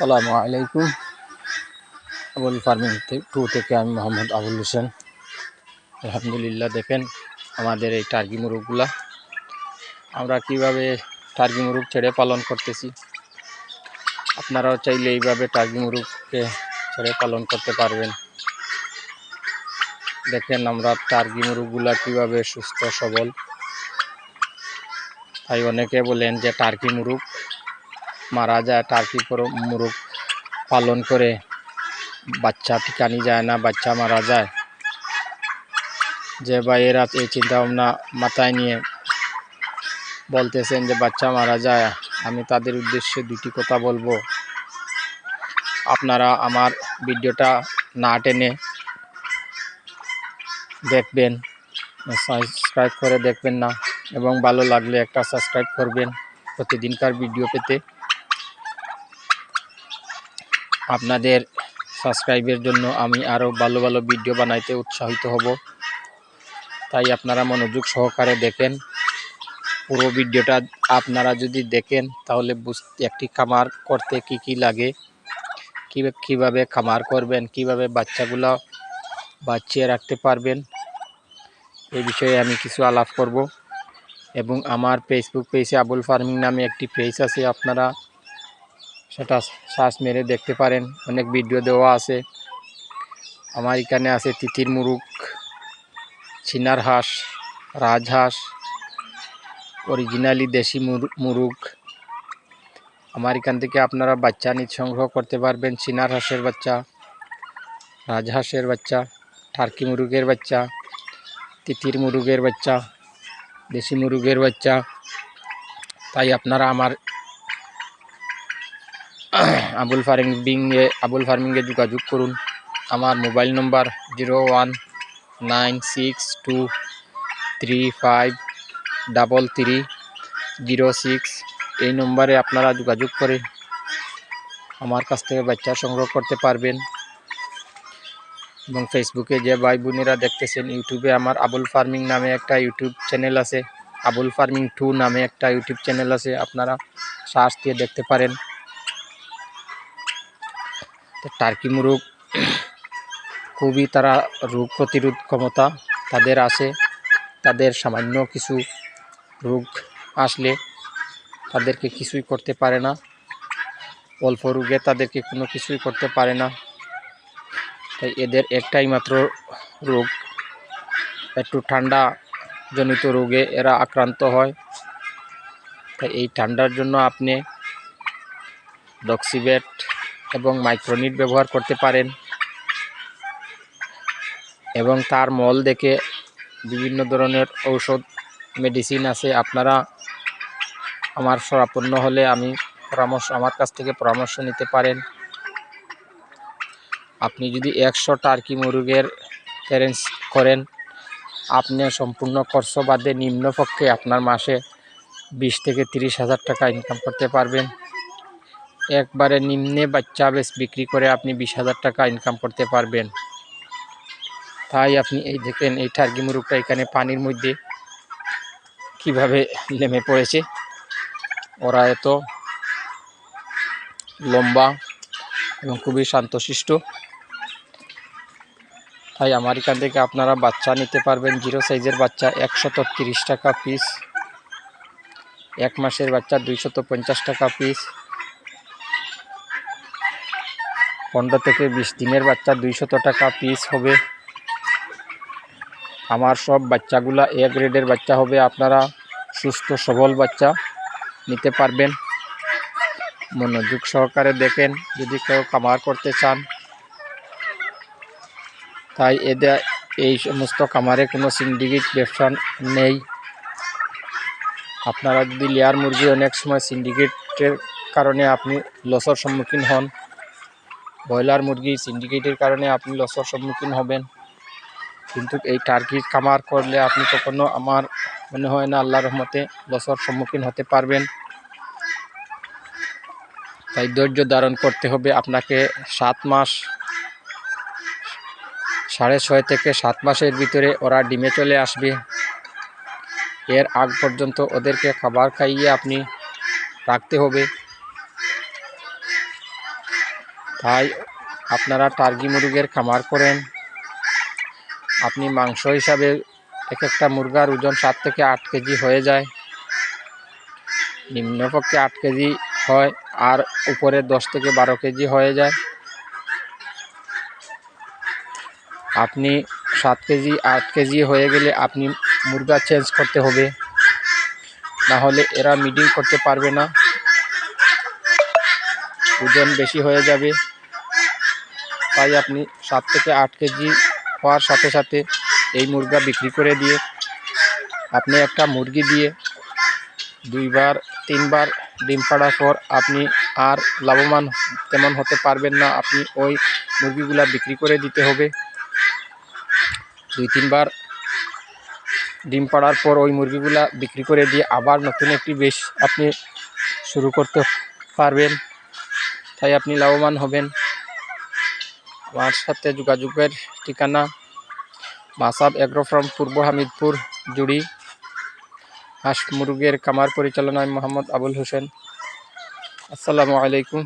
আসসালামু আলাইকুম। Abul farming two থেকে আমি মোহাম্মদ আবুল হোসেন। আলহামদুলিল্লাহ, দেখেন আমাদের এই টার্গি মুরগগুলা। আমরা কীভাবে টার্গি মুরগ ছেড়ে পালন করতেছি? আপনারাও চাইলে এইভাবে টার্কি মুরগকে ছেড়ে পালন করতে পারবেন। দেখেন আমরা টার্গি মুরগগুলা কীভাবে সুস্থ, সবল। তাই অনেকে বলেন যে টার্কি মুরগ মারা যায় টার্কি মুরগ পালন করে বাচ্চা টিকানি যায় না, বাচ্চা মারা যায়? যে ভাইয়েরা এই চিন্তা ভাবনা মাথায় নিয়ে বলতেছেন যে বাচ্চা মারা যায়, আমি তাদের উদ্দেশ্যে দুটি কথা বলব। আপনারা আমার ভিডিওটা না টেনে দেখবেন, সাবস্ক্রাইব করে দেখবেন না, এবং ভালো লাগলে একটা সাবস্ক্রাইব করবেন। প্রতিদিনকার ভিডিও পেতে আপনাদের সাবস্ক্রাইবের জন্য আমি আরও ভালো ভালো ভিডিও বানাইতে উৎসাহিত হব। তাই আপনারা মনোযোগ সহকারে দেখেন। পুরো ভিডিওটা আপনারা যদি দেখেন, তাহলে বুঝতে একটি খামার করতে কি কি লাগে কীভাবে খামার করবেন, কীভাবে বাচ্চাগুলো বাঁচিয়ে রাখতে পারবেন এই বিষয়ে আমি কিছু আলাপ করব। এবং আমার ফেসবুক পেজে আবুল ফার্মিং নামে একটি পেজ আছে, আপনারা সেটা সার্চ মেরে দেখতে পারেন। অনেক ভিডিও দেওয়া আছে। আমার এখানে আছে তিতির মুরুগ চিনার হাঁস রাজহাঁস অরিজিনালি দেশি মুরু- মুরুগ আমার এখান থেকে আপনারা বাচ্চা নিজ সংগ্রহ করতে পারবেন চিনার হাঁসের বাচ্চা রাজহাঁসের বাচ্চা, টার্কি মুরুগের বাচ্চা, তিতির মুরুগের বাচ্চা, দেশি মুরুগের বাচ্চা। তাই আপনারা আমার আবুল ফার্মিংয়ে আবুল ফার্মিংয়ে যোগাযোগ করুন। আমার মোবাইল নম্বর zero one nine six two three five double three zero six. এই নম্বরে আপনারা যোগাযোগ করে আমার কাছ থেকে বাচ্চা সংগ্রহ করতে পারবেন। এবং ফেসবুকে যে ভাই বোনেরা দেখতেছেন ইউটিউবে আমার আবুল ফার্মিং নামে একটা ইউটিউব চ্যানেল আছে। আবুল ফার্মিং টু নামে একটা ইউটিউব চ্যানেল আছে। আপনারা সার্চ দিয়ে দেখতে পারেন। টার্কি মুরগ, খুবই তারা রোগ প্রতিরোধ ক্ষমতা তাদের আছে। তাদের সামান্য কিছু রোগ আসলে তাদেরকে কিছুই করতে পারে না। অল্প রোগে তাদেরকে কোনো কিছুই করতে পারে না। তাই এদের একটাই মাত্র রোগ। একটু ঠান্ডা জনিত রোগে এরা আক্রান্ত হয়। তাই এই ঠান্ডার জন্য আপনি ডক্সিবেট এবং মাইক্রোনিট ব্যবহার করতে পারেন। এবং তার মল দেখে বিভিন্ন ধরনের ঔষধ মেডিসিন আছে। আপনারা আমার সরাপন্ন হলে আমি পরামর্শ, আমার কাছ থেকে পরামর্শ নিতে পারেন। আপনি যদি একশো টার্কি মুরগের প্যারেন্টস করেন, আপনি সম্পূর্ণ খরচ বাদে নিম্নপক্ষে আপনার মাসে বিশ থেকে তিরিশ হাজার টাকা ইনকাম করতে পারবেন। একবারে নিম্নে বাচ্চা বেশ বিক্রি করে আপনি বিশ হাজার টাকা ইনকাম করতে পারবেন। তাই আপনি এই দেখেন, এই টার্কি মুরগটা এখানে পানির মধ্যে কীভাবে নেমে পড়েছে। ওরা এত লম্বা এবং খুবই শান্তশিষ্ট। তাই আমার এখান থেকে আপনারা বাচ্চা নিতে পারবেন, জিরো সাইজের বাচ্চা একশত টাকা পিস এক মাসের বাচ্চা, দুইশত টাকা পিস পনেরো থেকে বিশ দিনের বাচ্চা দুইশত টাকা পিস হবে। আমার সব বাচ্চাগুলা এ গ্রেডের বাচ্চা হবে। আপনারা সুস্থ, সবল বাচ্চা নিতে পারবেন। মনোযোগ সহকারে দেখেন, যদি কেউ খামার করতে চান। তাই এদের এই সমস্ত খামারে কোনো সিন্ডিকেট ব্যবসা নেই। আপনারা যদি লেয়ার মুরগি অনেক সময় সিন্ডিকেটের কারণে আপনি লসের সম্মুখীন হন ব্রয়লার মুরগি সিন্ডিকেটের কারণে আপনি লসের সম্মুখীন হবেন। কিন্তু এই টার্কির খামার করলে আপনি কখনো আমার মনে হয় না আল্লাহ রহমতে লসের সম্মুখীন হতে পারবেন। তাই ধৈর্য ধারণ করতে হবে আপনাকে সাত মাস, সাড়ে ছয় থেকে সাত মাসের ভিতরে ওরা ডিমে চলে আসবে। এর আগ পর্যন্ত ওদেরকে খাবার খাইয়ে আপনি রাখতে হবে। তাই আপনারা টার্কি মুরগের খামার করেন। আপনি মাংস হিসাবে এক একটা মুরগার ওজন সাত থেকে আট কেজি হয়ে যায়। নিম্নপক্ষে আট কেজি হয় আর উপরে দশ থেকে বারো কেজি হয়ে যায়। আপনি সাত কেজি, আট কেজি হয়ে গেলে আপনি মুরগা চেঞ্জ করতে হবে। না হলে এরা মিডিং করতে পারবে না। ওজন বেশি হয়ে যাবে। তাই আপনি সাত থেকে আট কেজি হওয়ার সাথে সাথে এই মুরগা বিক্রি করে দিয়ে আপনি একটা মুরগি দিয়ে দুইবার, তিনবার ডিম পাড়ার পর আপনি আর লাভবান তেমন হতে পারবেন না। আপনি ওই মুরগিগুলা বিক্রি করে দিতে হবে। দুই, তিনবার ডিম পাড়ার পর ওই মুরগিগুলা বিক্রি করে দিয়ে আবার নতুন একটি বেশ আপনি শুরু করতে পারবেন। তাই আপনি লাভবান হবেন। আমার সাথে যোগাযোগের ঠিকানা মাসাব এগ্রো ফার্ম, পূর্ব হামিদপুর, জুড়ি। হাঁস মুরগের কামার পরিচালনায় মোহাম্মদ আবুল হোসেন। আসসালামু আলাইকুম।